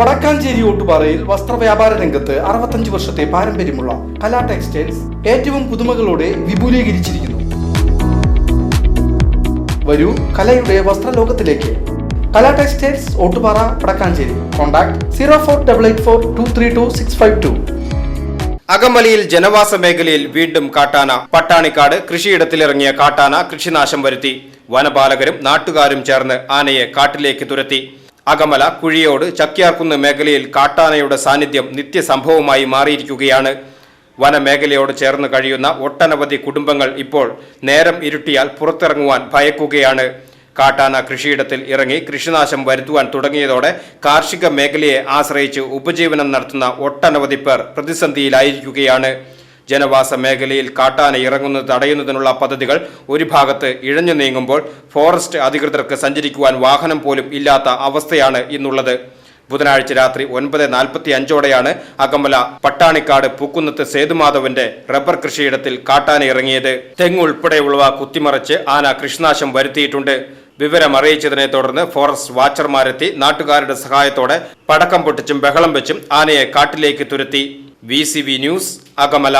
വടക്കാഞ്ചേരി ഓട്ടുപാറയിൽ വസ്ത്രവ്യാപാര രംഗത്ത് അറുപത്തഞ്ച് വർഷത്തെ പാരമ്പര്യമുള്ള കലാ ടെക്സ്റ്റൈൽസ് ഏറ്റവും പുതുമകളോടെ വിപുലീകരിച്ചിരിക്കുന്നു. വരൂ കലയുടെ വസ്ത്രലോകത്തിലേക്ക്. Kala textiles Ottupara Wadakkanchery. Contact zero four double eight four two three two six five two. അകമലയിൽ ജനവാസ മേഖലയിൽ വീണ്ടും കാട്ടാന പട്ടാണിക്കാട് കൃഷിയിടത്തിലിറങ്ങിയ കാട്ടാന കൃഷിനാശം വരുത്തി. വനപാലകരും നാട്ടുകാരും ചേർന്ന് ആനയെ കാട്ടിലേക്ക് തുരത്തി. അകമല കുഴിയോട് ചക്യാർക്കുന്ന് മേഖലയിൽ കാട്ടാനയുടെ സാന്നിധ്യം നിത്യസംഭവമായി മാറിയിരിക്കുകയാണ്. വനമേഖലയോട് ചേർന്ന് കഴിയുന്ന ഒട്ടനവധി കുടുംബങ്ങൾ ഇപ്പോൾ നേരം ഇരുട്ടിയാൽ പുറത്തിറങ്ങുവാൻ ഭയക്കുകയാണ്. കാട്ടാന കൃഷിയിടത്തിൽ ഇറങ്ങി കൃഷിനാശം വരുത്തുവാൻ തുടങ്ങിയതോടെ കാർഷിക മേഖലയെ ആശ്രയിച്ച് ഉപജീവനം നടത്തുന്ന ഒട്ടനവധി പേർ പ്രതിസന്ധിയിലായിരിക്കുകയാണ്. ജനവാസ മേഖലയിൽ കാട്ടാന ഇറങ്ങുന്നത് തടയുന്നതിനുള്ള പദ്ധതികൾ ഒരു ഭാഗത്ത് ഇഴഞ്ഞു നീങ്ങുമ്പോൾ ഫോറസ്റ്റ് അധികൃതർക്ക് സഞ്ചരിക്കുവാൻ വാഹനം പോലും ഇല്ലാത്ത അവസ്ഥയാണ് ഇന്നുള്ളത്. ബുധനാഴ്ച രാത്രി ഒൻപത് നാൽപ്പത്തി അഞ്ചോടെയാണ് അകമല പട്ടാണിക്കാട് പൂക്കുന്നത്ത് സേതുമാധവന്റെ റബ്ബർ കൃഷിയിടത്തിൽ കാട്ടാന ഇറങ്ങിയത്. തെങ്ങ് ഉൾപ്പെടെയുള്ളവ കുത്തിമറിച്ച് ആന കൃഷിനാശം വരുത്തിയിട്ടുണ്ട്. വിവരമറിയിച്ചതിനെ തുടർന്ന് ഫോറസ്റ്റ് വാച്ചർമാരെത്തി നാട്ടുകാരുടെ സഹായത്തോടെ പടക്കം പൊട്ടിച്ചും ബഹളം വെച്ചും ആനയെ കാട്ടിലേക്ക് തുരത്തി. V news Akamala.